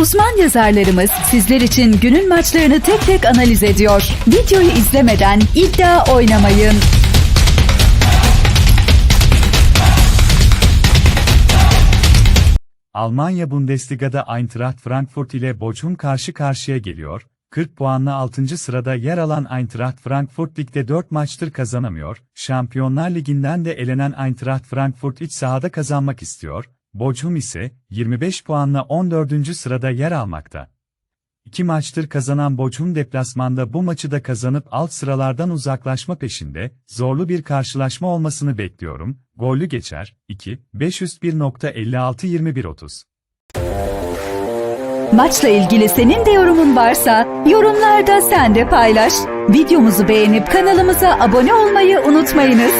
Uzman yazarlarımız sizler için günün maçlarını tek tek analiz ediyor. Videoyu izlemeden iddia oynamayın. Almanya Bundesliga'da Eintracht Frankfurt ile Bochum karşı karşıya geliyor. 40 puanla 6. sırada yer alan Eintracht Frankfurt ligde 4 maçtır kazanamıyor. Şampiyonlar Ligi'nden de elenen Eintracht Frankfurt iç sahada kazanmak istiyor. Bochum ise 25 puanla 14. sırada yer almakta. İki maçtır kazanan Bochum deplasmanda bu maçı da kazanıp alt sıralardan uzaklaşma peşinde, zorlu bir karşılaşma olmasını bekliyorum. Gollü geçer, 2, 501.56-21-30. Maçla ilgili senin de yorumun varsa yorumlarda sen de paylaş. Videomuzu beğenip kanalımıza abone olmayı unutmayınız.